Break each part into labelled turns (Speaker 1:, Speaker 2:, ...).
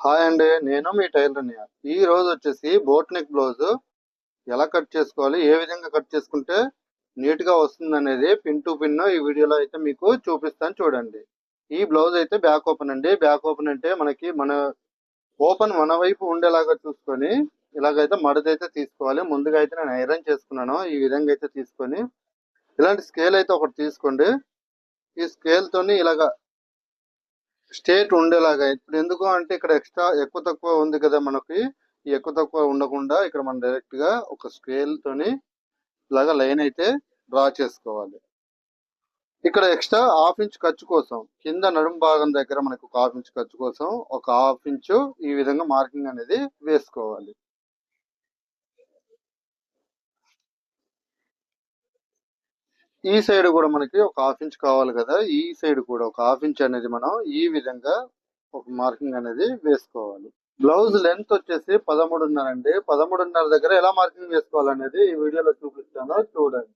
Speaker 1: Hi అండి నేను మీ tailor ఈ రోజు వచ్చేసి బోట్నిక్ బ్లౌజ్. ఎలా కట్ చేసుకోవాలి ఏ విధంగా కట్ చేసుకుంటే నీట్గా వస్తుంది అనేది పిన్ టు పిన్ ఈ వీడియోలో అయితే మీకు చూపిస్తాను చూడండి. ఈ బ్లౌజ్ అయితే బ్యాక్ ఓపెన్ అండి. బ్యాక్ ఓపెన్ అంటే మనకి మన ఓపెన్ మన వైపు ఉండేలాగా చూసుకొని ఇలాగైతే మడతైతే తీసుకోవాలి. ముందుగా అయితే నేను ఐరన్ చేసుకున్నాను ఈ విధంగా అయితే తీసుకొని. ఇలాంటి స్కేల్ అయితే ఒకటి తీసుకోండి. ఈ స్కేల్ తోని ఇలాగా స్టేట్ ఉండేలాగా. ఇప్పుడు ఎందుకు అంటే ఇక్కడ ఎక్స్ట్రా ఎక్కువ తక్కువ ఉంది కదా మనకి. ఈ ఎక్కువ తక్కువ ఉండకుండా ఇక్కడ మనం డైరెక్ట్గా ఒక స్కేల్ తోని ఇలాగా లైన్ అయితే డ్రా చేసుకోవాలి. ఇక్కడ ఎక్స్ట్రా హాఫ్ ఇంచ్ ఖర్చు కోసం కింద నడుము భాగం దగ్గర మనకు ఒక హాఫ్ ఇంచ్ ఖర్చు కోసం ఒక హాఫ్ ఇంచు ఈ విధంగా మార్కింగ్ అనేది వేసుకోవాలి. ఈ సైడ్ కూడా మనకి ఒక హాఫ్ ఇంచ్ కావాలి కదా. ఈ సైడ్ కూడా ఒక హాఫ్ ఇంచ్ అనేది మనం ఈ విధంగా ఒక మార్కింగ్ అనేది వేసుకోవాలి. బ్లౌజ్ లెంత్ వచ్చేసి పదమూడున్నర అండి. పదమూడున్నర దగ్గర ఎలా మార్కింగ్ వేసుకోవాలనేది ఈ వీడియోలో చూపిస్తాను. చూడండి.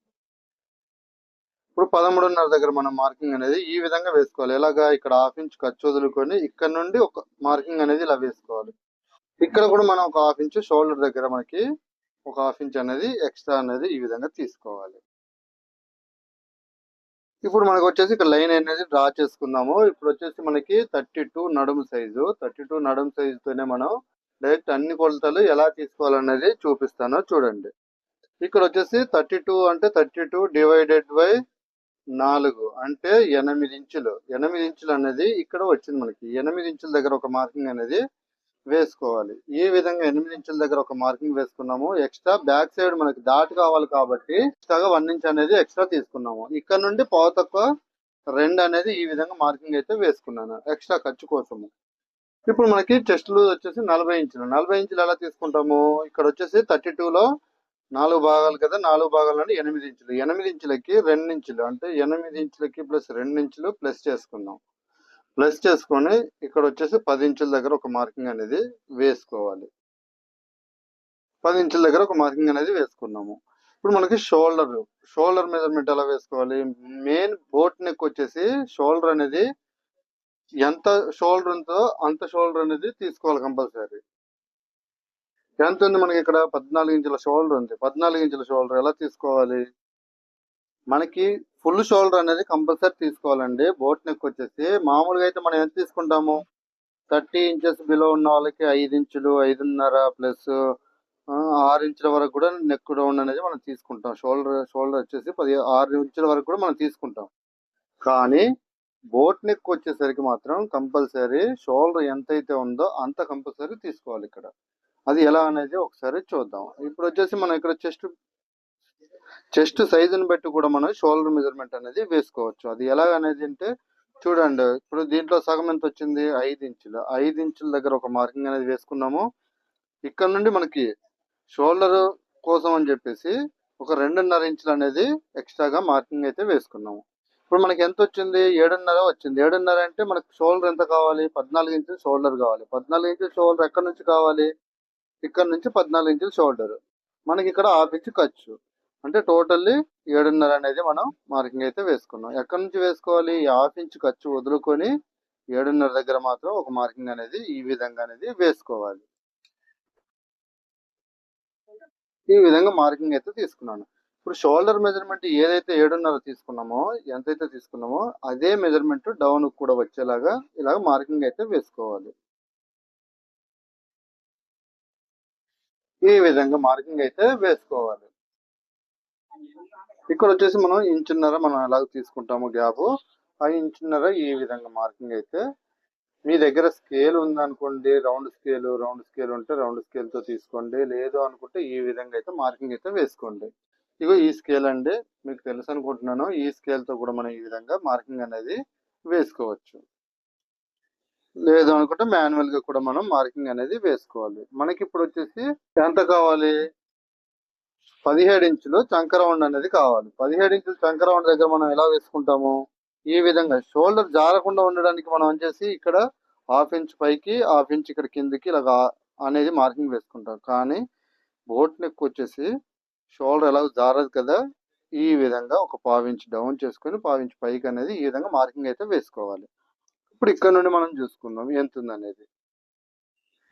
Speaker 1: ఇప్పుడు పదమూడున్నర దగ్గర మనం మార్కింగ్ అనేది ఈ విధంగా వేసుకోవాలి. ఎలాగా ఇక్కడ హాఫ్ ఇంచ్ ఖర్చు వదులుకొని ఇక్కడ నుండి ఒక మార్కింగ్ అనేది ఇలా వేసుకోవాలి. ఇక్కడ కూడా మనం ఒక హాఫ్ ఇంచ్ షోల్డర్ దగ్గర మనకి ఒక హాఫ్ ఇంచ్ అనేది ఎక్స్ట్రా అనేది ఈ విధంగా తీసుకోవాలి. ఇప్పుడు మనకు వచ్చేసి ఇక్కడ లైన్ అనేది డ్రా చేసుకుందాము. ఇప్పుడు వచ్చేసి మనకి థర్టీ టూ నడుము సైజు. థర్టీ టూ నడుము సైజుతోనే మనం డైరెక్ట్ అన్ని కొలతలు ఎలా తీసుకోవాలనేది చూపిస్తాను. చూడండి. ఇక్కడ వచ్చేసి థర్టీ టూ అంటే థర్టీ టూ డివైడెడ్ బై నాలుగు అంటే ఎనిమిది ఇంచులు. ఎనిమిది ఇంచులు అనేది ఇక్కడ వచ్చింది మనకి. ఎనిమిది ఇంచుల దగ్గర ఒక మార్కింగ్ అనేది వేసుకోవాలి. ఈ విధంగా ఎనిమిది ఇంచుల దగ్గర ఒక మార్కింగ్ వేసుకున్నాము ఎక్స్ట్రా బ్యాక్ సైడ్ మనకి దాటి కావాలి కాబట్టి ఎక్స్ట్రాగా వన్ ఇంచ్ అనేది ఎక్స్ట్రా తీసుకున్నాము. ఇక్కడ నుండి పావు తక్కువ రెండు అనేది ఈ విధంగా మార్కింగ్ అయితే వేసుకున్నాను. ఎక్స్ట్రా ఖర్చు కోసము. ఇప్పుడు మనకి చెస్ట్ లూజ్ వచ్చేసి నలభై ఇంచులు. నలభై ఇంచులు ఎలా తీసుకుంటాము? ఇక్కడ వచ్చేసి థర్టీ లో నాలుగు భాగాలు కదా నాలుగు భాగాలు ఎనిమిది ఇంచులు. ఎనిమిది ఇంచులకి రెండు ఇంచులు. అంటే ఎనిమిది ఇంచులకి ప్లస్ రెండు ఇంచులు ప్లస్ చేసుకుందాం ప్లస్ చేసుకొని ఇక్కడ వచ్చేసి పది ఇంచుల దగ్గర ఒక మార్కింగ్ అనేది వేసుకోవాలి. పది ఇంచుల దగ్గర ఒక మార్కింగ్ అనేది వేసుకున్నాము. ఇప్పుడు మనకి షోల్డర్ షోల్డర్ మెజర్మెంట్ ఎలా వేసుకోవాలి? మెయిన్ బోట్ నెక్ వచ్చేసి షోల్డర్ అనేది ఎంత షోల్డర్ ఉందో అంత షోల్డర్ అనేది తీసుకోవాలి కంపల్సరీ. ఎంత ఉంది మనకి ఇక్కడ? పద్నాలుగు ఇంచుల షోల్డర్ ఉంది. పద్నాలుగు ఇంచుల షోల్డర్ ఎలా తీసుకోవాలి? మనకి ఫుల్ షోల్డర్ అనేది కంపల్సరీ తీసుకోవాలండి. బోట్ నెక్ వచ్చేసి మామూలుగా అయితే మనం ఎంత తీసుకుంటాము? థర్టీ ఇంచెస్ బిలో ఉన్న వాళ్ళకి ఐదు ఇంచులు ఐదున్నర ప్లస్ ఆరు ఇంచుల వరకు కూడా నెక్ డౌన్ అనేది మనం తీసుకుంటాం. షోల్డర్ షోల్డర్ వచ్చేసి పది ఆరు ఇంచుల వరకు కూడా మనం తీసుకుంటాం. కానీ బోట్ నెక్ వచ్చేసరికి మాత్రం కంపల్సరీ షోల్డర్ ఎంత అయితే ఉందో అంత కంపల్సరీ తీసుకోవాలి ఇక్కడ. అది ఎలా అనేది ఒకసారి చూద్దాం. ఇప్పుడు వచ్చేసి మనం ఇక్కడ చెస్ట్ చెస్ట్ సైజుని బట్టి కూడా మనం షోల్డర్ మెజర్మెంట్ అనేది వేసుకోవచ్చు. అది ఎలా అనేది అంటే చూడండి ఇప్పుడు దీంట్లో సగం ఎంత వచ్చింది? ఐదు ఇంచులు. ఐదు ఇంచుల దగ్గర ఒక మార్కింగ్ అనేది వేసుకున్నాము. ఇక్కడ నుండి మనకి షోల్డర్ కోసం అని చెప్పేసి ఒక రెండున్నర ఇంచులు అనేది ఎక్స్ట్రాగా మార్కింగ్ అయితే వేసుకున్నాము. ఇప్పుడు మనకి ఎంత వచ్చింది? ఏడున్నర వచ్చింది. ఏడున్నర అంటే మనకి షోల్డర్ ఎంత కావాలి? పద్నాలుగు ఇంచులు షోల్డర్ కావాలి. పద్నాలుగు ఇంచులు షోల్డర్ ఎక్కడి నుంచి కావాలి? ఇక్కడ నుంచి పద్నాలుగు ఇంచులు షోల్డర్ మనకి ఇక్కడ హాఫ్ ఇంచు ఖర్చు. అంటే టోటల్లీ ఏడున్నర అనేది మనం మార్కింగ్ అయితే వేసుకున్నాం. ఎక్కడి నుంచి వేసుకోవాలి? హాఫ్ ఇంచ్ ఖర్చు వదులుకొని ఏడున్నర దగ్గర మాత్రం ఒక మార్కింగ్ అనేది ఈ విధంగా అనేది వేసుకోవాలి. ఈ విధంగా మార్కింగ్ అయితే తీసుకున్నాను. ఇప్పుడు షోల్డర్ మెజర్మెంట్ ఏదైతే ఏడున్నర తీసుకున్నామో ఎంతైతే తీసుకున్నామో అదే మెజర్మెంట్ డౌన్ కూడా వచ్చేలాగా ఇలాగ మార్కింగ్ అయితే వేసుకోవాలి. ఈ విధంగా మార్కింగ్ అయితే వేసుకోవాలి. ఇక్కడ వచ్చేసి మనం ఇంచున్నర మనం ఎలాగ తీసుకుంటాము గ్యాప్ ఆ ఇంచున్నర ఈ విధంగా మార్కింగ్ అయితే మీ దగ్గర స్కేల్ ఉందనుకోండి రౌండ్ స్కేల్ రౌండ్ స్కేల్ ఉంటే రౌండ్ స్కేల్తో తీసుకోండి. లేదు అనుకుంటే ఈ విధంగా అయితే మార్కింగ్ అయితే వేసుకోండి. ఇగో ఈ స్కేల్ అండి. మీకు తెలుసు అనుకుంటున్నాను. ఈ స్కేల్తో కూడా మనం ఈ విధంగా మార్కింగ్ అనేది వేసుకోవచ్చు. లేదు అనుకుంటే మాన్యువల్గా కూడా మనం మార్కింగ్ అనేది వేసుకోవాలి. మనకి ఇప్పుడు వచ్చేసి ఎంత కావాలి? పదిహేడు ఇంచులు చంక రౌండ్ అనేది కావాలి. పదిహేడు ఇంచులు చంక రౌండ్ దగ్గర మనం ఎలా వేసుకుంటాము? ఈ విధంగా షోల్డర్ జారకుండా ఉండడానికి మనం వచ్చేసి ఇక్కడ హాఫ్ ఇంచ్ పైకి హాఫ్ ఇంచ్ ఇక్కడ కిందికి ఇలా అనేది మార్కింగ్ వేసుకుంటాం. కానీ బోట్ నెక్ వచ్చేసి షోల్డర్ ఎలా జారదు కదా ఈ విధంగా ఒక పావు డౌన్ చేసుకొని పావు పైకి అనేది ఈ విధంగా మార్కింగ్ అయితే వేసుకోవాలి. ఇప్పుడు ఇక్కడ నుండి మనం చూసుకుందాం. ఎంత ఉంది అనేది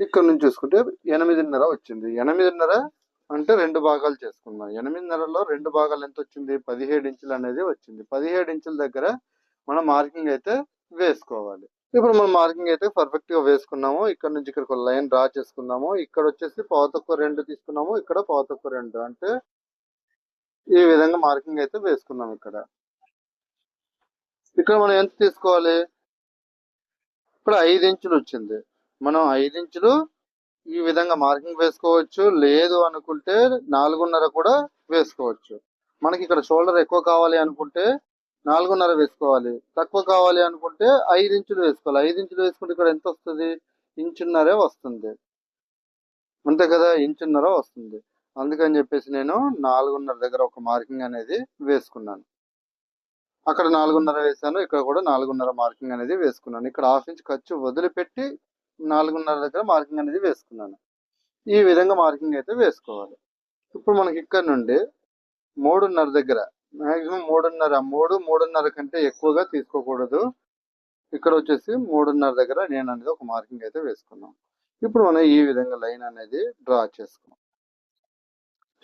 Speaker 1: ఇక్కడ నుంచి చూసుకుంటే ఎనిమిదిన్నర వచ్చింది. ఎనిమిదిన్నర అంటే రెండు భాగాలు చేసుకుందాం. ఎనిమిదిన్నరలో రెండు భాగాలు ఎంత వచ్చింది పదిహేడు ఇంచులు అనేది వచ్చింది. పదిహేడు ఇంచుల దగ్గర మనం మార్కింగ్ అయితే వేసుకోవాలి. ఇప్పుడు మనం మార్కింగ్ అయితే పర్ఫెక్ట్గా వేసుకున్నాము. ఇక్కడ నుంచి ఇక్కడ ఒక లైన్ డ్రా చేసుకున్నాము ఇక్కడ వచ్చేసి పాతొక్క రెండు తీసుకున్నాము. ఇక్కడ పాతొక్క రెండు. అంటే ఈ విధంగా మార్కింగ్ అయితే వేసుకున్నాం ఇక్కడ. ఇక్కడ మనం ఎంత తీసుకోవాలి? ఇక్కడ ఐదు ఇంచులు వచ్చింది. మనం ఐదు ఇంచులు ఈ విధంగా మార్కింగ్ వేసుకోవచ్చు. లేదు అనుకుంటే నాలుగున్నర కూడా వేసుకోవచ్చు. మనకి ఇక్కడ షోల్డర్ ఎక్కువ కావాలి అనుకుంటే నాలుగున్నర వేసుకోవాలి. తక్కువ కావాలి అనుకుంటే ఐదు ఇంచులు వేసుకోవాలి. ఐదు ఇంచులు వేసుకుంటే ఇక్కడ ఎంత వస్తుంది? ఇంచున్నరే వస్తుంది. అంతే కదా? ఇంచున్నర వస్తుంది. అందుకని చెప్పేసి నేను నాలుగున్నర దగ్గర ఒక మార్కింగ్ అనేది వేసుకున్నాను. అక్కడ నాలుగున్నర వేసాను ఇక్కడ కూడా నాలుగున్నర మార్కింగ్ అనేది వేసుకున్నాను. ఇక్కడ హాఫ్ ఇంచ్ ఖర్చు వదిలిపెట్టి నాలుగున్నర దగ్గర మార్కింగ్ అనేది వేసుకున్నాను. ఈ విధంగా మార్కింగ్ అయితే వేసుకోవాలి. ఇప్పుడు మనకి ఇక్కడ నుండి మూడున్నర దగ్గర మాక్సిమం మూడున్నర మూడు మూడున్నర కంటే ఎక్కువగా తీసుకోకూడదు. ఇక్కడ వచ్చేసి మూడున్నర దగ్గర నేను అనేది ఒక మార్కింగ్ అయితే వేసుకున్నాం ఇప్పుడు మనం ఈ విధంగా లైన్ అనేది డ్రా చేసుకున్నాం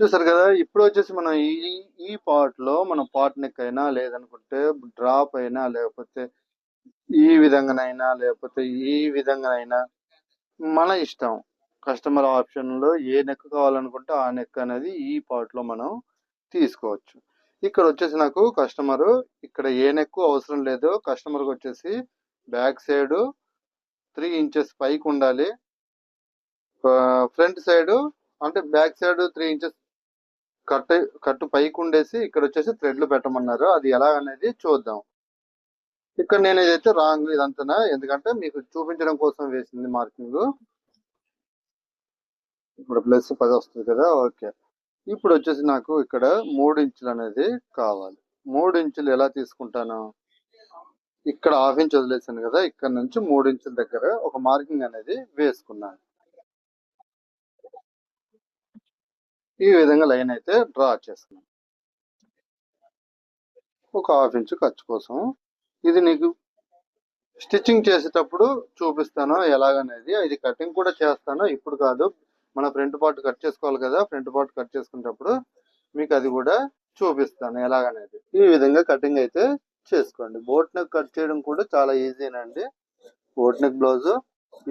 Speaker 1: చూసారు కదా ఇప్పుడు వచ్చేసి మనం ఈ ఈ పార్ట్లో మనం పార్ట్ నెక్ అయినా లేదనుకుంటే డ్రాప్ అయినా లేకపోతే ఈ విధంగానైనా లేకపోతే ఈ విధంగానైనా మన ఇష్టం. కస్టమర్ ఆప్షన్లో ఏ నెక్ కావాలనుకుంటే ఆ నెక్ అనేది ఈ పార్ట్లో మనం తీసుకోవచ్చు. ఇక్కడ వచ్చేసి నాకు కస్టమర్ ఇక్కడ ఏ నెక్ అవసరం లేదు కస్టమర్ వచ్చేసి బ్యాక్ సైడ్ త్రీ ఇంచెస్ పైకి ఉండాలి. ఫ్రంట్ సైడ్ అంటే back side three inches cut కట్టు పైకి ఉండేసి ఇక్కడ వచ్చేసి థ్రెడ్లు పెట్టమన్నారు. అది ఎలా అనేది చూద్దాం. ఇక్కడ నేను ఏదైతే రాంగ్ ఇదంతా ఎందుకంటే మీకు చూపించడం కోసం వేసింది మార్కింగ్ ఇప్పుడు ప్లస్ పది వస్తుంది కదా ఓకే ఇప్పుడు వచ్చేసి నాకు ఇక్కడ మూడు ఇంచులు అనేది కావాలి. మూడు ఇంచులు ఎలా తీసుకుంటాను? ఇక్కడ హాఫ్ ఇంచ్ వదిలేసాను కదా ఇక్కడ నుంచి మూడు ఇంచుల దగ్గర ఒక మార్కింగ్ అనేది వేసుకున్నాను. ఈ విధంగా లైన్ అయితే డ్రా చేస్తున్నాను. ఒక హాఫ్ ఇంచ్ ఖర్చు కోసం. ఇది నీకు స్టిచ్చింగ్ చేసేటప్పుడు చూపిస్తాను. ఎలాగనేది ఇది కటింగ్ కూడా చేస్తాను. ఇప్పుడు కాదు. మన ఫ్రంట్ పార్ట్ కట్ చేసుకోవాలి కదా. ఫ్రంట్ పార్ట్ కట్ చేసుకునేటప్పుడు మీకు అది కూడా చూపిస్తాను. ఎలాగనేది. ఈ విధంగా కటింగ్ అయితే చేసుకోండి. బోట్ నెక్ కట్ చేయడం కూడా చాలా ఈజీనండి. బోట్ నెక్ బ్లౌజ్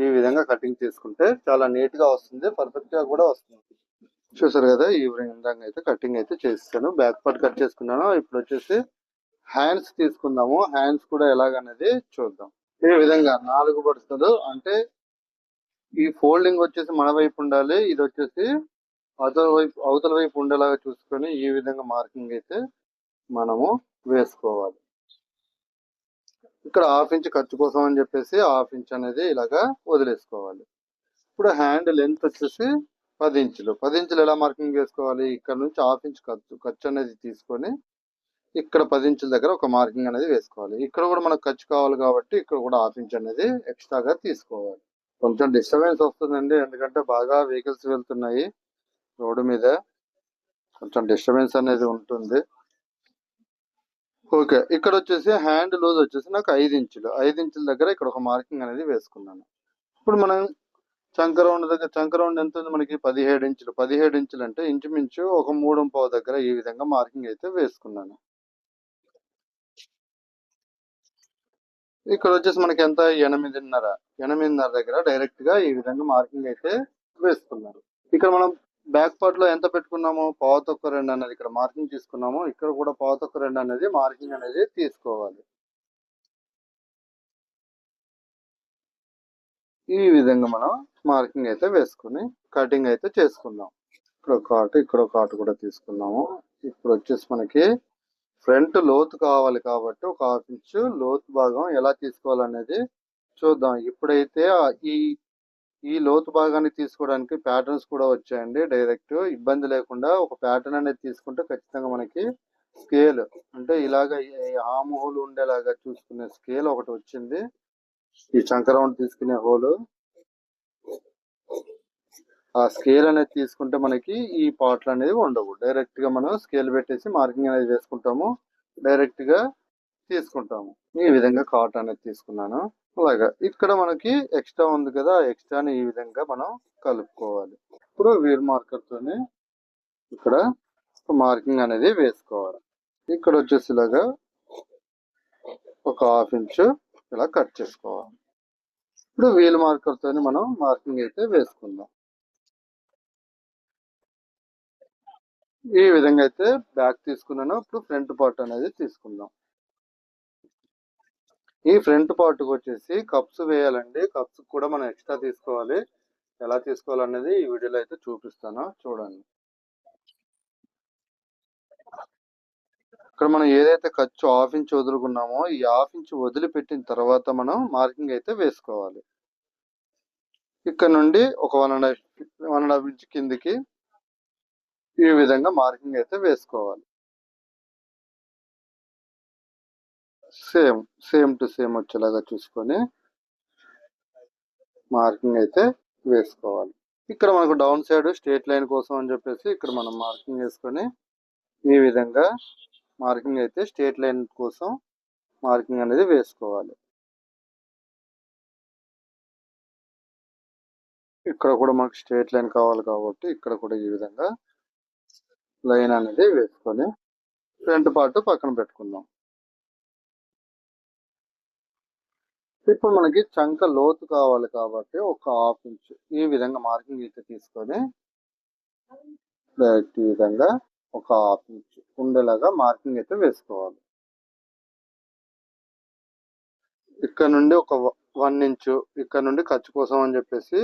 Speaker 1: ఈ విధంగా కటింగ్ చేసుకుంటే చాలా నీట్గా వస్తుంది. పర్ఫెక్ట్గా కూడా వస్తుంది. చూసారు కదా. ఈ విధంగా అయితే కటింగ్ అయితే చేస్తాను. బ్యాక్ పార్ట్ కట్ చేసుకున్నాను. ఇప్పుడు వచ్చేసి హ్యాండ్స్ తీసుకుందాము. హ్యాండ్స్ కూడా ఎలాగనేది చూద్దాం. ఈ విధంగా నాలుగు పడుతుంది అంటే ఈ ఫోల్డింగ్ వచ్చేసి మన వైపు ఉండాలి ఇది వచ్చేసి అవతల వైపు అవతల వైపు ఉండేలాగా చూసుకొని ఈ విధంగా మార్కింగ్ అయితే మనము వేసుకోవాలి. ఇక్కడ హాఫ్ ఇంచ్ ఖర్చు కోసం అని చెప్పేసి హాఫ్ ఇంచ్ అనేది ఇలాగా వదిలేసుకోవాలి. ఇప్పుడు హ్యాండ్ లెంత్ వచ్చేసి పది ఇంచులు. పది ఇంచులు ఎలా మార్కింగ్ వేసుకోవాలి? ఇక్కడ నుంచి హాఫ్ ఇంచ్ ఖర్చు ఖర్చు అనేది తీసుకొని ఇక్కడ పది ఇంచుల దగ్గర ఒక మార్కింగ్ అనేది వేసుకోవాలి. ఇక్కడ కూడా మనకు ఖర్చు కావాలి కాబట్టి ఇక్కడ కూడా హాఫ్ ఇంచ్ అనేది ఎక్స్ట్రాగా తీసుకోవాలి. కొంచెం డిస్టర్బెన్స్ వస్తుందండి. ఎందుకంటే బాగా వెహికల్స్ వెళ్తున్నాయి రోడ్డు మీద. కొంచెం డిస్టర్బెన్స్ అనేది ఉంటుంది. ఓకే ఇక్కడ వచ్చేసి హ్యాండ్ లూజ్ వచ్చేసి నాకు ఐదు ఇంచులు. ఐదు ఇంచుల దగ్గర ఇక్కడ ఒక మార్కింగ్ అనేది వేసుకున్నాను. ఇప్పుడు మనం చంక రౌండ్ దగ్గర చంక రౌండ్ ఎంత ఉంది మనకి? పదిహేడు ఇంచులు. పదిహేడు ఇంచులు అంటే ఇంచుమించు ఒక మూడు పావు దగ్గర ఈ విధంగా మార్కింగ్ అయితే వేసుకున్నాను. ఇక్కడ వచ్చేసి మనకి ఎంత? ఎనిమిదిన్నర. ఎనిమిదిన్నర దగ్గర డైరెక్ట్గా ఈ విధంగా మార్కింగ్ అయితే వేసుకున్నారు. ఇక్కడ మనం బ్యాక్ పార్ట్లో ఎంత పెట్టుకున్నాము? పావుతొక్క రెండు అనేది ఇక్కడ మార్కింగ్ తీసుకున్నాము. ఇక్కడ కూడా పావుతొక్క రెండు అనేది మార్కింగ్ అనేది తీసుకోవాలి. ఈ విధంగా మనం మార్కింగ్ అయితే వేసుకుని కటింగ్ అయితే చేసుకుందాం. ఇక్కడ ఒక కాటు ఇక్కడ ఒక కాటు కూడా తీసుకున్నాము. ఇప్పుడు వచ్చేసి మనకి ఫ్రంట్ లోతు కావాలి కాబట్టి ఒక హాఫ్ ఇంచ్ లోతు భాగం ఎలా తీసుకోవాలనేది చూద్దాం. ఇప్పుడైతే ఈ ఈ లోతు భాగాన్ని తీసుకోవడానికి ప్యాటర్న్స్ కూడా వచ్చాయండి. డైరెక్ట్ ఇబ్బంది లేకుండా ఒక ప్యాటర్న్ అనేది తీసుకుంటే ఖచ్చితంగా మనకి స్కేల్ అంటే ఇలాగ ఆమ్ హోల్ ఉండేలాగా చూసుకునే స్కేల్ ఒకటి వచ్చింది. ఈ చంకరౌండ్ తీసుకునే హోల్ ఆ స్కేల్ అనేది తీసుకుంటే మనకి ఈ పాటలు అనేది ఉండవు. డైరెక్ట్గా మనం స్కేల్ పెట్టేసి మార్కింగ్ అనేది వేసుకుంటాము. డైరెక్ట్గా తీసుకుంటాము. ఈ విధంగా కాట్ అనేది తీసుకున్నాను. అలాగా. ఇక్కడ మనకి ఎక్స్ట్రా ఉంది కదా. ఎక్స్ట్రాని ఈ విధంగా మనం కలుపుకోవాలి. ఇప్పుడు వీల్ మార్కర్ తోని ఇక్కడ మార్కింగ్ అనేది వేసుకోవాలి. ఇక్కడ వచ్చేసి ఇలాగా ఒక హాఫ్ ఇంచ్ ఇలా కట్ చేసుకోవాలి. ఇప్పుడు వీల్ మార్కర్ తోని మనం మార్కింగ్ అయితే వేసుకుందాం. ఈ విధంగా అయితే బ్యాక్ తీసుకున్నాను ఇప్పుడు ఫ్రంట్ పార్ట్ అనేది తీసుకుందాం. ఈ ఫ్రంట్ పార్ట్కి వచ్చేసి కప్స్ వేయాలండి. కప్స్ కూడా మనం ఎక్స్ట్రా తీసుకోవాలి. ఎలా తీసుకోవాలనేది ఈ వీడియోలో అయితే చూపిస్తాను. చూడండి. ఇక్కడ మనం ఏదైతే ఖర్చు హాఫ్ ఇంచ్ వదులుకున్నామో ఈ హాఫ్ ఇంచ్ వదిలిపెట్టిన తర్వాత మనం మార్కింగ్ అయితే వేసుకోవాలి. ఇక్కడ నుండి ఒక one and half one and half inch కిందికి ఈ విధంగా మార్కింగ్ అయితే వేసుకోవాలి. సేమ్ సేమ్ టు సేమ్ వచ్చేలాగా చూసుకొని మార్కింగ్ అయితే వేసుకోవాలి. ఇక్కడ మనకు డౌన్ సైడ్ స్ట్రేట్ లైన్ కోసం అని చెప్పేసి ఇక్కడ మనం మార్కింగ్ వేసుకొని ఈ విధంగా మార్కింగ్ అయితే స్ట్రేట్ లైన్ కోసం మార్కింగ్ అనేది వేసుకోవాలి. ఇక్కడ కూడా మనకు స్ట్రేట్ లైన్ కావాలి కాబట్టి ఇక్కడ కూడా ఈ విధంగా లైన్ అనేది వేసుకొని ఫ్రంట్ పార్ట్ పక్కన పెట్టుకుందాం. ఇప్పుడు మనకి చంక లోతు కావాలి కాబట్టి ఒక హాఫ్ ఇంచ్ ఈ విధంగా మార్కింగ్ అయితే తీసుకొని డైరెక్ట్ ఈ విధంగా ఒక హాఫ్ ఇంచ్ ఉండేలాగా మార్కింగ్ అయితే వేసుకోవాలి. ఇక్కడ నుండి ఒక వన్ ఇంచు ఇక్కడ నుండి ఖర్చు కోసం అని చెప్పేసి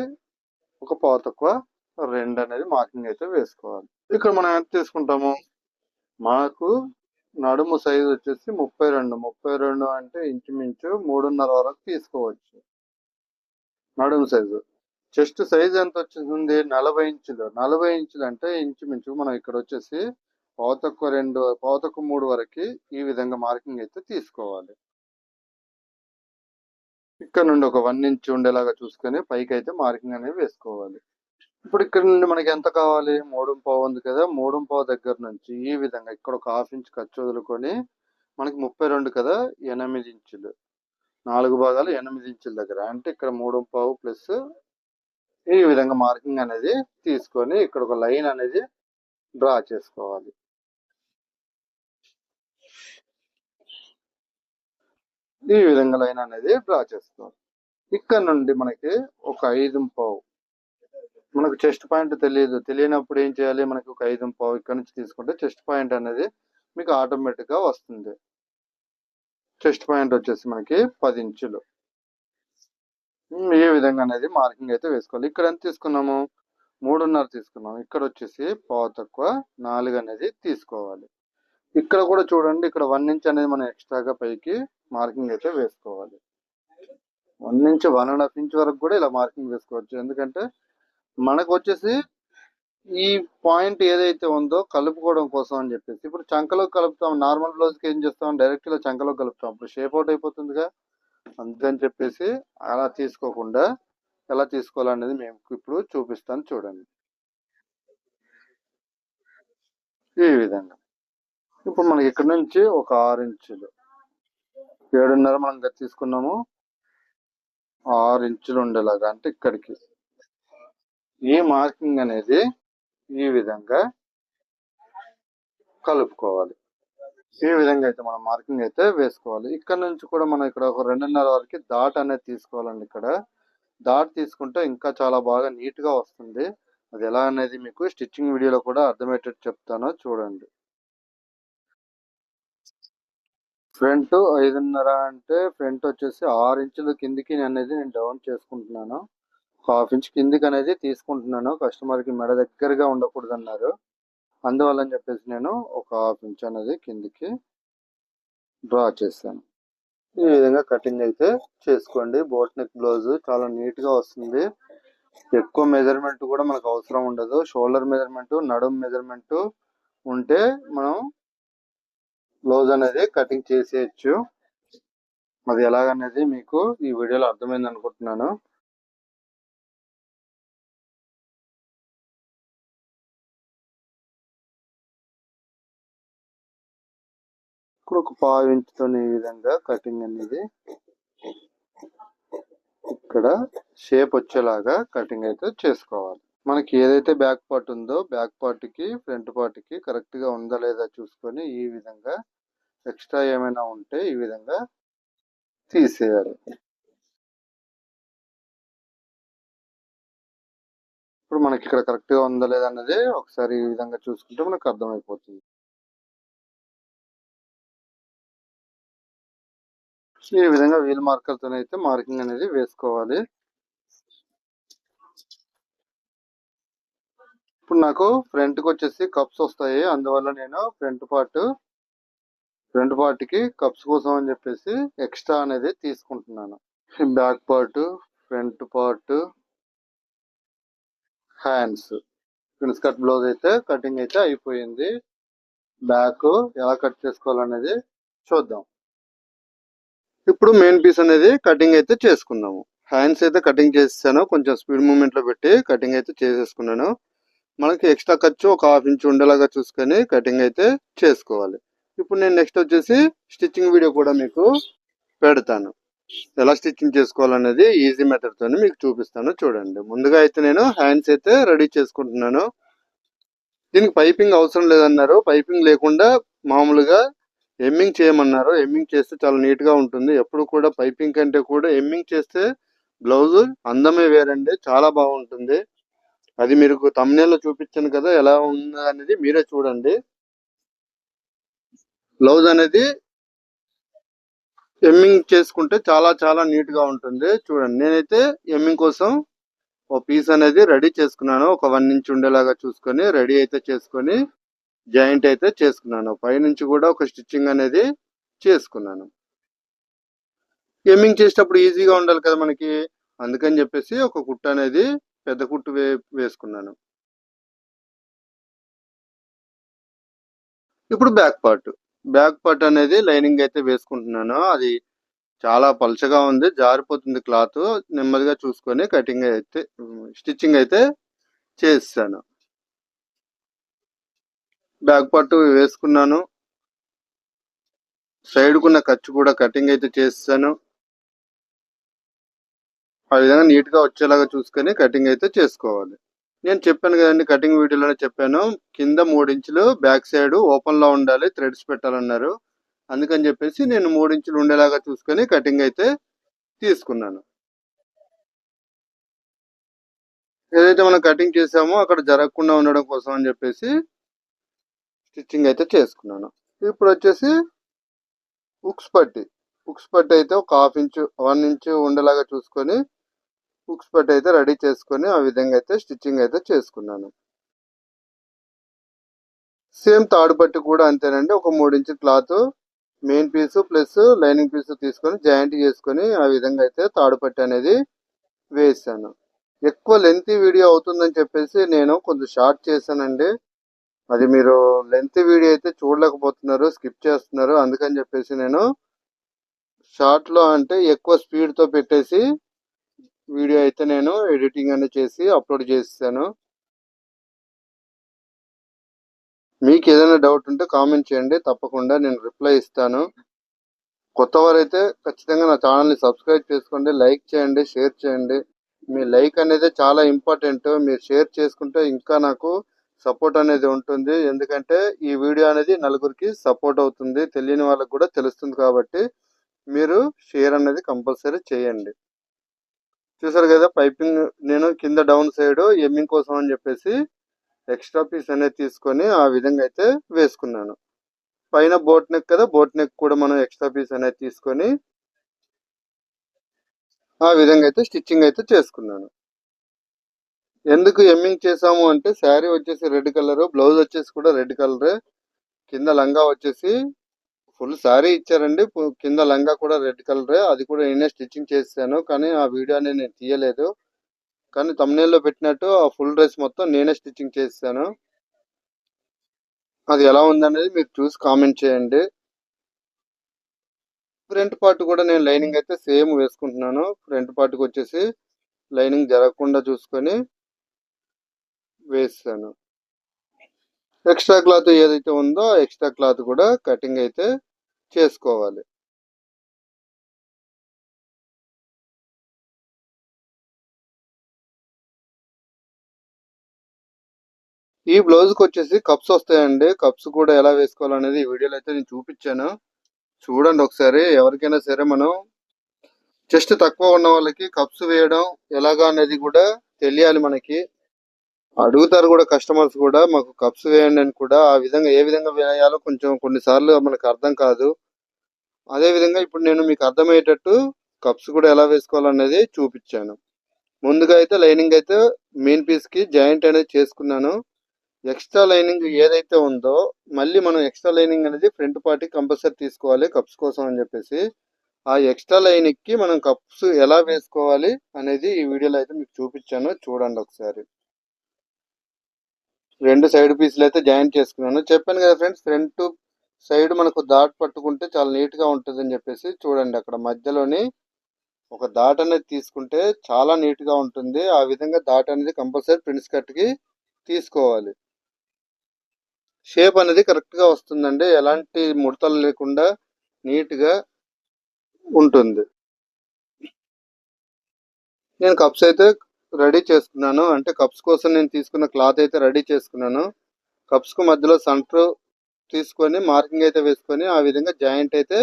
Speaker 1: ఒక పావు తక్కువ రెండు అనేది మార్కింగ్ అయితే వేసుకోవాలి. ఇక్కడ మనం ఎంత తీసుకుంటాము? మనకు నడుము సైజు వచ్చేసి ముప్పై రెండు. ముప్పై రెండు అంటే ఇంచుమించు మూడున్నర వరకు తీసుకోవచ్చు. నడుము సైజు చెస్ట్ సైజ్ ఎంత వచ్చింది? నలభై ఇంచులు. నలభై ఇంచులు అంటే ఇంచుమించు మనం ఇక్కడ వచ్చేసి పోతకు రెండు పోతకు మూడు వరకు ఈ విధంగా మార్కింగ్ అయితే తీసుకోవాలి. ఇక్కడ నుండి ఒక వన్ ఇంచ్ ఉండేలాగా చూసుకొని పైకి అయితే మార్కింగ్ అనేది వేసుకోవాలి. ఇప్పుడు ఇక్కడ నుండి మనకి ఎంత కావాలి? మూడు పావు ఉంది కదా. మూడు పావు దగ్గర నుంచి ఈ విధంగా ఇక్కడ ఒక హాఫ్ ఇంచ్ ఖర్చు వదులుకొని మనకి ముప్పై రెండు కదా ఎనిమిది ఇంచులు. నాలుగు భాగాలు ఎనిమిది ఇంచుల దగ్గర. అంటే ఇక్కడ మూడు పావు ప్లస్ ఈ విధంగా మార్కింగ్ అనేది తీసుకొని ఇక్కడ ఒక లైన్ అనేది డ్రా చేసుకోవాలి. ఈ విధంగా లైన్ అనేది డ్రా చేసుకోవాలి. ఇక్కడ నుండి మనకి ఒక ఐదు పావు మనకు చెస్ట్ పాయింట్ తెలియదు. తెలియనప్పుడు ఏం చేయాలి? మనకి ఒక ఐదు పావు ఇక్కడ నుంచి తీసుకుంటే చెస్ట్ పాయింట్ అనేది మీకు ఆటోమేటిక్గా వస్తుంది. చెస్ట్ పాయింట్ వచ్చేసి మనకి పది ఇంచులు. ఏ విధంగా అనేది మార్కింగ్ అయితే వేసుకోవాలి. ఇక్కడ ఎంత తీసుకున్నాము? మూడున్నర తీసుకున్నాం ఇక్కడ వచ్చేసి పావు తక్కువ నాలుగు అనేది తీసుకోవాలి. ఇక్కడ కూడా చూడండి ఇక్కడ వన్ ఇంచ్ అనేది మనం ఎక్స్ట్రాగా పైకి మార్కింగ్ అయితే వేసుకోవాలి. One inch one and half inch వరకు కూడా ఇలా మార్కింగ్ వేసుకోవచ్చు. ఎందుకంటే మనకు వచ్చేసి ఈ పాయింట్ ఏదైతే ఉందో కలుపుకోవడం కోసం అని చెప్పేసి ఇప్పుడు చంకలో కలుపుతాం నార్మల్ బ్లౌజ్కి ఏం చేస్తాం డైరెక్ట్ ఇలా చంకలో కలుపుతాం. అప్పుడు షేప్ అవుట్ అయిపోతుందిగా అందుకని చెప్పేసి అలా తీసుకోకుండా ఎలా తీసుకోవాలనేది మేము ఇప్పుడు చూపిస్తాను చూడండి. ఈ విధంగా. ఇప్పుడు మనకి ఇక్కడ నుంచి ఒక ఆరు ఇంచులు ఏడున్నర మనం తీసుకున్నాము ఆరు ఇంచులు ఉండేలాగా అంటే ఇక్కడికి. ఈ మార్కింగ్ అనేది ఈ విధంగా కలుపుకోవాలి. ఈ విధంగా అయితే మనం మార్కింగ్ అయితే వేసుకోవాలి. ఇక్కడ నుంచి కూడా మనం ఇక్కడ ఒక రెండున్నర వరకు దాట్ అనేది తీసుకోవాలండి ఇక్కడ. దాట్ తీసుకుంటే ఇంకా చాలా బాగా నీట్గా వస్తుంది. అది ఎలా అనేది మీకు స్టిచ్చింగ్ వీడియోలో కూడా అర్థమయ్యేటట్టు చెప్తాను. చూడండి. ఫ్రంట్ ఐదున్నర అంటే ఫ్రంట్ వచ్చేసి ఆరు ఇంచుల కిందికి అనేది నేను డౌన్ చేసుకుంటున్నాను. హాఫ్ ఇంచ్ కిందికి అనేది తీసుకుంటున్నాను. కస్టమర్కి మెడ దగ్గరగా ఉండకూడదు అన్నారు అందువల్ల అని చెప్పేసి నేను ఒక హాఫ్ ఇంచ్ అనేది కిందికి డ్రా చేశాను. ఈ విధంగా కటింగ్ అయితే చేసుకోండి. బోట్ నెక్ బ్లౌజ్ చాలా నీట్గా వస్తుంది. ఎక్కువ మెజర్మెంట్ కూడా మనకు అవసరం ఉండదు. షోల్డర్ మెజర్మెంట్ నడుం మెజర్మెంట్ ఉంటే మనం బ్లౌజ్ అనేది కటింగ్ చేసేయచ్చు. అది ఎలాగనేది మీకు ఈ వీడియోలో అర్థమైంది అనుకుంటున్నాను ఇక్కడ ఒక పావు ఇంచుతో ఈ విధంగా కటింగ్ అనేది ఇక్కడ షేప్ వచ్చేలాగా కటింగ్ అయితే చేసుకోవాలి. మనకి ఏదైతే బ్యాక్ పార్ట్ ఉందో బ్యాక్ పార్ట్కి ఫ్రంట్ పార్ట్కి కి కరెక్ట్గా ఉందా లేదా చూసుకొని ఈ విధంగా ఎక్స్ట్రా ఏమైనా ఉంటే ఈ విధంగా తీసేయాలి. ఇప్పుడు మనకి ఇక్కడ కరెక్ట్గా ఉందా లేదా అన్నది ఒకసారి ఈ విధంగా చూసుకుంటే మనకు అర్థమైపోతుంది. ఈ విధంగా వీల్ మార్కర్తో అయితే మార్కింగ్ అనేది వేసుకోవాలి. ఇప్పుడు నాకు ఫ్రంట్కి వచ్చేసి కప్స్ వస్తాయి. అందువల్ల నేను ఫ్రంట్ పార్ట్ ఫ్రంట్ పార్ట్కి కప్స్ కోసం అని చెప్పేసి ఎక్స్ట్రా అనేది తీసుకుంటున్నాను. Back part front part hands. Prince cut blouse అయితే కటింగ్ అయితే అయిపోయింది. బ్యాక్ ఎలా కట్ చేసుకోవాలనేది చూద్దాం. ఇప్పుడు మెయిన్ పీస్ అనేది కటింగ్ అయితే చేసుకుందాము. హ్యాండ్స్ అయితే కటింగ్ చేసేసాను. కొంచెం స్పీడ్ మూమెంట్లో పెట్టి కటింగ్ అయితే చేసేసుకున్నాను. మనకి ఎక్స్ట్రా ఖర్చు ఒక హాఫ్ ఇంచ్ ఉండేలాగా చూసుకొని కటింగ్ అయితే చేసుకోవాలి. ఇప్పుడు నేను నెక్స్ట్ వచ్చేసి స్టిచ్చింగ్ వీడియో కూడా మీకు పెడతాను. ఎలా స్టిచ్చింగ్ చేసుకోవాలనేది ఈజీ మెథడ్తో మీకు చూపిస్తాను చూడండి. ముందుగా అయితే నేను హ్యాండ్స్ అయితే రెడీ చేసుకుంటున్నాను. దీనికి పైపింగ్ అవసరం లేదన్నారు. పైపింగ్ లేకుండా మామూలుగా ఎమ్మింగ్ చేయమన్నారు. ఎమ్మింగ్ చేస్తే చాలా నీట్గా ఉంటుంది. ఎప్పుడు కూడా పైపింగ్ కంటే కూడా ఎమ్మింగ్ చేస్తే బ్లౌజ్ అందమే వేరండి. చాలా బాగుంటుంది. అది మీరు తమ్నేల్లో చూపించాను కదా ఎలా ఉంది అనేది మీరే చూడండి. బ్లౌజ్ అనేది ఎమ్మింగ్ చేసుకుంటే చాలా చాలా నీట్గా ఉంటుంది. చూడండి. నేనైతే ఎమ్మింగ్ కోసం ఒక పీస్ అనేది రెడీ చేసుకున్నాను. ఒక వన్ ఇంచ్ ఉండేలాగా చూసుకొని రెడీ అయితే చేసుకొని జాయింట్ అయితే చేసుకున్నాను. పైనుంచి కూడా ఒక స్టిచ్చింగ్ అనేది చేసుకున్నాను. ఎమ్మింగ్ చేసేటప్పుడు ఈజీగా ఉండాలి కదా మనకి. అందుకని చెప్పేసి ఒక కుట్టు అనేది పెద్ద కుట్టు వే వేసుకున్నాను. ఇప్పుడు బ్యాక్ పార్ట్. బ్యాక్ పార్ట్ అనేది లైనింగ్ అయితే వేసుకుంటున్నాను. అది చాలా పలుచగా ఉంది. జారిపోతుంది క్లాత్. నెమ్మదిగా చూసుకొని కటింగ్ అయితే స్టిచ్చింగ్ అయితే చేస్తాను. బ్యాక్ పార్ట్ వేసుకున్నాను. సైడ్ కున్న ఖర్చు కూడా కటింగ్ అయితే చేస్తాను. ఆ విధంగా నీట్గా వచ్చేలాగా చూసుకొని కటింగ్ అయితే చేసుకోవాలి. నేను చెప్పాను కదండి కటింగ్ వీడియోలోనే చెప్పాను. కింద మూడు ఇంచులు బ్యాక్ సైడ్ ఓపెన్లో ఉండాలి థ్రెడ్స్ పెట్టాలన్నారు. అందుకని చెప్పేసి నేను మూడు ఇంచులు ఉండేలాగా చూసుకొని కటింగ్ అయితే తీసుకున్నాను. ఏదైతే మనం కటింగ్ చేసామో అక్కడ జరగకుండా ఉండడం కోసం అని చెప్పేసి స్టిచ్చింగ్ అయితే చేసుకున్నాను. ఇప్పుడు వచ్చేసి ఉక్స్ పట్టి ఉక్స్ పట్టి అయితే ఒక హాఫ్ ఇంచు వన్ ఇంచు ఉండేలాగా చూసుకొని ఉక్స్ పట్టి అయితే రెడీ చేసుకొని ఆ విధంగా అయితే స్టిచ్చింగ్ అయితే చేసుకున్నాను. సేమ్ తాడు పట్టి కూడా అంతేనండి. ఒక మూడు inch cloth main piece plus lining piece తీసుకొని జాయింట్ చేసుకొని ఆ విధంగా అయితే తాడు పట్టి అనేది వేసాను. ఎక్కువ లెంత్ వీడియో అవుతుందని చెప్పేసి నేను కొంచెం షార్ట్ చేశానండి. అది మీరు లెంత్ వీడియో అయితే చూడలేకపోతున్నారు స్కిప్ చేస్తున్నారు. అందుకని చెప్పేసి నేను షార్ట్లో అంటే ఎక్కువ స్పీడ్తో పెట్టేసి వీడియో అయితే నేను ఎడిటింగ్ అనేది చేసి అప్లోడ్ చేస్తాను మీకు ఏదైనా డౌట్ ఉంటే కామెంట్ చేయండి తప్పకుండా నేను రిప్లై ఇస్తాను. కొత్త వారైతే ఖచ్చితంగా నా ఛానల్ని సబ్స్క్రైబ్ చేసుకోండి లైక్ చేయండి షేర్ చేయండి. మీ లైక్ అనేది చాలా ఇంపార్టెంట్ మీరు షేర్ చేసుకుంటే ఇంకా నాకు సపోర్ట్ అనేది ఉంటుంది. ఎందుకంటే ఈ వీడియో అనేది నలుగురికి సపోర్ట్ అవుతుంది. తెలియని వాళ్ళకి కూడా తెలుస్తుంది కాబట్టి మీరు షేర్ అనేది కంపల్సరీ చేయండి. చూసారు కదా పైపింగ్ నేను కింద డౌన్ సైడ్ ఎమ్మింగ్ కోసం అని చెప్పేసి ఎక్స్ట్రా పీస్ అనేది తీసుకొని ఆ విధంగా అయితే వేసుకున్నాను. పైన బోట్ నెక్ కదా బోట్ నెక్ కూడా మనం ఎక్స్ట్రా పీస్ అనేది తీసుకొని ఆ విధంగా అయితే స్టిచ్చింగ్ అయితే చేసుకున్నాను. ఎందుకు ఎమ్మింగ్ చేసాము అంటే శారీ వచ్చేసి రెడ్ కలర్ బ్లౌజ్ వచ్చేసి కూడా రెడ్ కలరే కింద లంగా వచ్చేసి ఫుల్ శారీ ఇచ్చారండి. కింద లంగా కూడా రెడ్ కలరే అది కూడా నేనే స్టిచ్చింగ్ చేశాను కానీ ఆ వీడియో అనేది నేను తీయలేదు. కానీ తమ్నేల్లో పెట్టినట్టు ఆ ఫుల్ డ్రెస్ మొత్తం నేనే స్టిచ్చింగ్ చేశాను. అది ఎలా ఉందనేది మీరు చూసి కామెంట్ చేయండి. ఫ్రంట్ పార్ట్ కూడా నేను లైనింగ్ అయితే సేమ్ వేసుకుంటున్నాను. ఫ్రంట్ పార్ట్కి వచ్చేసి లైనింగ్ జరగకుండా చూసుకొని వేసాను ఎక్స్ట్రా క్లాత్ ఏదైతే ఉందో ఎక్స్ట్రా క్లాత్ కూడా కటింగ్ అయితే చేసుకోవాలి. ఈ బ్లౌజ్కి వచ్చేసి కప్స్ వస్తాయండి. కప్స్ కూడా ఎలా వేసుకోవాలనేది ఈ వీడియోలో అయితే నేను చూపించాను. చూడండి ఒకసారి ఎవరికైనా సరే మనం జస్ట్ తక్కువ ఉన్న వాళ్ళకి కప్స్ వేయడం ఎలాగా అనేది కూడా తెలియాలి మనకి. అడుగుతారు కూడా కస్టమర్స్ కూడా మాకు కప్స్ వేయండి అని కూడా ఆ విధంగా ఏ విధంగా వేయాలో కొంచెం కొన్నిసార్లు మనకు అర్థం కాదు. అదే విధంగా ఇప్పుడు నేను మీకు అర్థమయ్యేటట్టు కప్స్ కూడా ఎలా వేసుకోవాలనేది చూపించాను. ముందుగా అయితే లైనింగ్ అయితే మెయిన్ పీస్కి జాయింట్ అనేది చేసుకున్నాను. ఎక్స్ట్రా లైనింగ్ ఏదైతే ఉందో మళ్ళీ మనం ఎక్స్ట్రా లైనింగ్ అనేది ఫ్రంట్ పార్టీ కంపల్సరీ తీసుకోవాలి కప్స్ కోసం అని చెప్పేసి. ఆ ఎక్స్ట్రా లైనింగ్కి మనం కప్స్ ఎలా వేసుకోవాలి అనేది ఈ వీడియోలో అయితే మీకు చూపించాను. చూడండి ఒకసారి. రెండు సైడ్ పీసులు అయితే జాయింట్ చేసుకున్నాను. చెప్పాను కదా ఫ్రెండ్స్ ఫ్రంట్ సైడ్ మనకు దాట్ పట్టుకుంటే చాలా నీట్గా ఉంటుంది అని చెప్పేసి చూడండి అక్కడ మధ్యలోని ఒక దాట్ అనేది తీసుకుంటే చాలా నీట్గా ఉంటుంది. ఆ విధంగా దాట్ అనేది కంపల్సరీ ప్రిన్స్ కట్కి తీసుకోవాలి. షేప్ అనేది కరెక్ట్గా వస్తుందండి. ఎలాంటి ముడతలు లేకుండా నీట్గా ఉంటుంది. నేను కప్స్ అయితే రెడీ చేసుకున్నాను. అంటే కప్స్ కోసం నేను తీసుకున్న క్లాత్ అయితే రెడీ చేసుకున్నాను. కప్స్కు మధ్యలో సెంటర్ తీసుకొని మార్కింగ్ అయితే వేసుకొని ఆ విధంగా జాయింట్ అయితే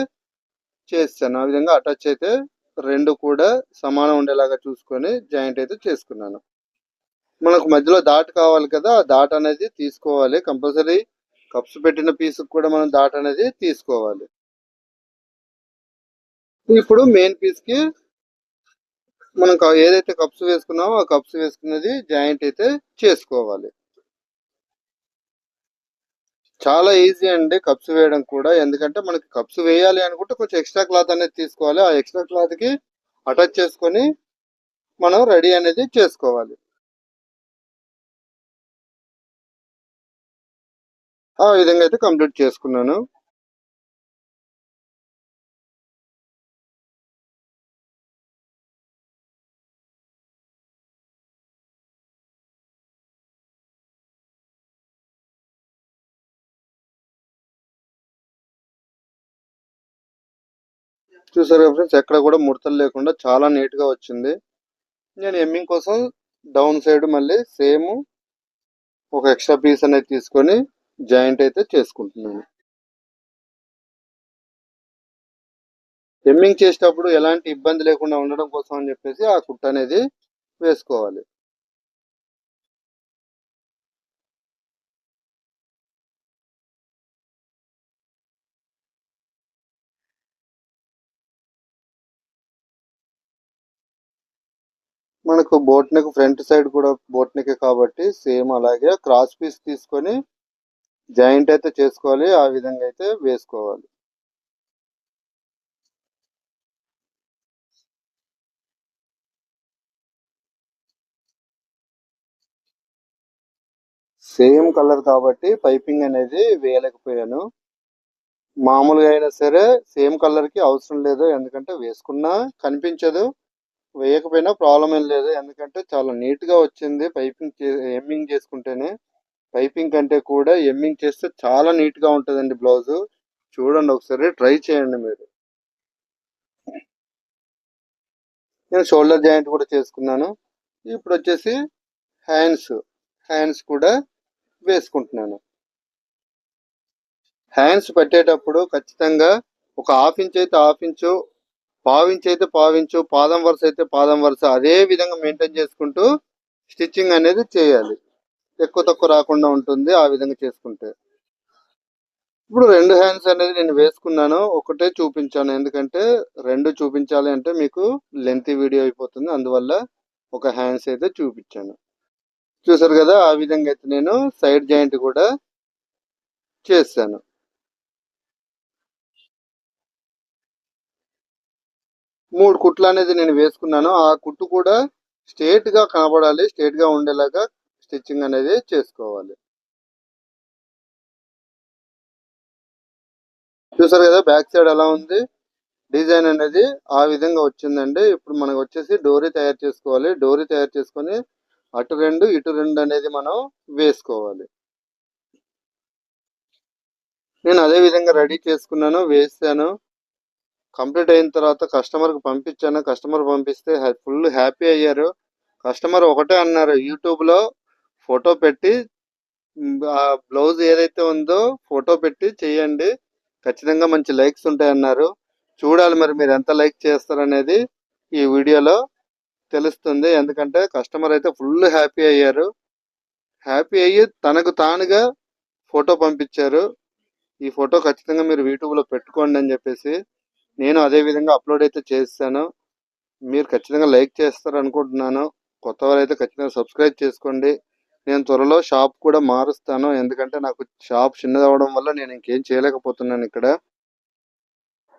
Speaker 1: చేస్తాను. ఆ విధంగా అటాచ్ అయితే రెండు కూడా సమానం ఉండేలాగా చూసుకొని జాయింట్ అయితే చేసుకున్నాను. మనకు మధ్యలో దాట్ కావాలి కదా ఆ దాట్ అనేది తీసుకోవాలి. కంపల్సరీ కప్స్ పెట్టిన పీస్ కూడా మనం దాట్ అనేది తీసుకోవాలి. ఇప్పుడు మెయిన్ పీస్కి మనం ఏదైతే కప్స్ వేసుకున్నామో ఆ కప్స్ వేసుకున్నది జాయింట్ అయితే చేసుకోవాలి. చాలా ఈజీ అండి కప్స్ వేయడం కూడా. ఎందుకంటే మనకి కప్స్ వేయాలి అనుకుంటే కొంచెం ఎక్స్ట్రా క్లాత్ అనేది తీసుకోవాలి. ఆ ఎక్స్ట్రా క్లాత్కి అటాచ్ చేసుకొని మనం రెడీ అనేది చేసుకోవాలి. ఆ విధంగా అయితే కంప్లీట్ చేసుకున్నాను. చూసారు కదా ఫ్రెండ్స్ ఎక్కడ కూడా ముడతలు లేకుండా చాలా నీట్గా వచ్చింది. నేను ఎమ్మింగ్ కోసం డౌన్ సైడ్ మళ్ళీ సేమ్ ఒక ఎక్స్ట్రా పీస్ అనేది తీసుకొని జాయింట్ అయితే చేసుకుంటున్నాను. ఎమ్మింగ్ చేసేటప్పుడు ఎలాంటి ఇబ్బంది లేకుండా ఉండడం కోసం అని చెప్పేసి ఆ కుట్ట అనేది వేసుకోవాలి. మనకు బోట్ నెక్ ఫ్రంట్ సైడ్ కూడా బోట్ నెక్ కాబట్టి సేమ్ అలాగే క్రాస్ పీస్ తీసుకొని జాయింట్ అయితే చేసుకోవాలి ఆ విధంగా అయితే వేసుకోవాలి. సేమ్ కలర్ కాబట్టి పైపింగ్ అనేది వేయలేకపోయాను. మామూలుగా అయినా సరే సేమ్ కలర్కి అవసరం లేదు ఎందుకంటే వేసుకున్నా కనిపించదు. వేయకపోయినా ప్రాబ్లం ఏం లేదు. ఎందుకంటే చాలా నీట్గా వచ్చింది పైపింగ్ ఎమ్మింగ్ చేసుకుంటేనే. పైపింగ్ కంటే కూడా ఎమ్మింగ్ చేస్తే చాలా నీట్గా ఉంటుందండి బ్లౌజ్. చూడండి ఒకసారి ట్రై చేయండి మీరు. నేను షోల్డర్ జాయింట్ కూడా చేసుకున్నాను. ఇప్పుడు వచ్చేసి హ్యాండ్స్. హ్యాండ్స్ కూడా వేసుకుంటున్నాను. హ్యాండ్స్ పెట్టేటప్పుడు ఖచ్చితంగా ఒక హాఫ్ ఇంచ్ అయితే హాఫ్ ఇంచు పావించ్ అయితే పావించు పాదం వరుస అయితే పాదం వరుస అదే విధంగా మెయింటైన్ చేసుకుంటూ స్టిచ్చింగ్ అనేది చేయాలి. ఎక్కువ తక్కువ రాకుండా ఉంటుంది ఆ విధంగా చేసుకుంటే. ఇప్పుడు రెండు హ్యాండ్స్ అనేది నేను వేసుకున్నాను ఒకటే చూపించాను. ఎందుకంటే రెండు చూపించాలి అంటే మీకు లెంత్ వీడియో అయిపోతుంది. అందువల్ల ఒక హ్యాండ్స్ అయితే చూపించాను. చూసారు కదా ఆ విధంగా అయితే నేను సైడ్ జాయింట్ కూడా చేశాను. మూడు కుట్లు అనేది నేను వేసుకున్నాను. ఆ కుట్టు కూడా స్ట్రేట్గా కనబడాలి. స్ట్రేట్గా ఉండేలాగా స్టిచ్చింగ్ అనేది చేసుకోవాలి. చూసారు కదా బ్యాక్ సైడ్ ఎలా ఉంది? డిజైన్ అనేది ఆ విధంగా వచ్చిందండి. ఇప్పుడు మనకు వచ్చేసి డోరీ తయారు చేసుకోవాలి. డోరీ తయారు చేసుకొని అటు రెండు ఇటు రెండు అనేది మనం వేసుకోవాలి. నేను అదే విధంగా రెడీ చేసుకున్నాను వేసాను. కంప్లీట్ అయిన తర్వాత కస్టమర్కి పంపించాను. కస్టమర్ పంపిస్తే ఫుల్ హ్యాపీ అయ్యారు. కస్టమర్ ఒకటే అన్నారు యూట్యూబ్లో ఫోటో పెట్టి ఆ బ్లౌజ్ ఏదైతే ఉందో ఫోటో పెట్టి చేయండి. ఖచ్చితంగా మంచి లైక్స్ ఉంటాయన్నారు. చూడాలి మరి మీరు ఎంత లైక్ చేస్తారనేది ఈ వీడియోలో తెలుస్తుంది. ఎందుకంటే కస్టమర్ అయితే ఫుల్ హ్యాపీ అయ్యారు. హ్యాపీ అయ్యి తనకు తానుగా ఫోటో పంపించారు. ఈ ఫోటో ఖచ్చితంగా మీరు యూట్యూబ్లో పెట్టుకోండి అని చెప్పేసి నేను అదే విధంగా అప్లోడ్ అయితే చేస్తాను. మీరు ఖచ్చితంగా లైక్ చేస్తారు అనుకుంటున్నాను. కొత్త వారు అయితే ఖచ్చితంగా సబ్స్క్రైబ్ చేసుకోండి. నేను త్వరలో షాప్ కూడా మారుస్తాను. ఎందుకంటే నాకు షాప్ చిన్నది అవడం వల్ల నేను ఇంకేం చేయలేకపోతున్నాను ఇక్కడ.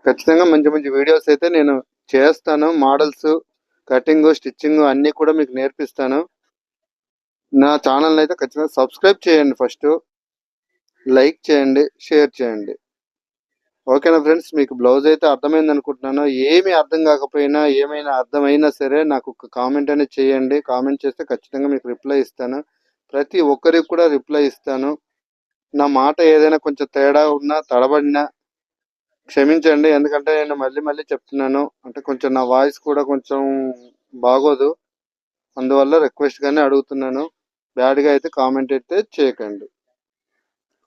Speaker 1: ఖచ్చితంగా మంచి మంచి వీడియోస్ అయితే నేను చేస్తాను. మోడల్స్ కటింగ్ స్టిచ్చింగ్ అన్నీ కూడా మీకు నేర్పిస్తాను. నా ఛానల్ అయితే ఖచ్చితంగా సబ్స్క్రైబ్ చేయండి ఫస్ట్ లైక్ చేయండి షేర్ చేయండి. ఓకేనా ఫ్రెండ్స్ మీకు బ్లౌజ్ అయితే అర్థమైంది అనుకుంటున్నాను. ఏమి అర్థం కాకపోయినా ఏమైనా అర్థమైనా సరే నాకు ఒక కామెంట్ అనేది చేయండి. కామెంట్ చేస్తే ఖచ్చితంగా మీకు రిప్లై ఇస్తాను. ప్రతి ఒక్కరికి కూడా రిప్లై ఇస్తాను. నా మాట ఏదైనా కొంచెం తేడా ఉన్నా తడబడినా క్షమించండి. ఎందుకంటే నేను మళ్ళీ మళ్ళీ చెప్తున్నాను. అంటే కొంచెం నా వాయిస్ కూడా కొంచెం బాగోదు. అందువల్ల రిక్వెస్ట్గానే అడుగుతున్నాను. బ్యాడ్గా అయితే కామెంట్ అయితే చేయకండి.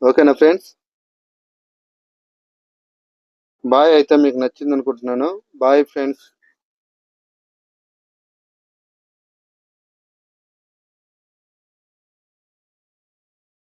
Speaker 1: ఓకేనా ఫ్రెండ్స్ బాయ్ అయితే మీకు నచ్చింది అనుకుంటున్నాను బాయ్ ఫ్రెండ్స్.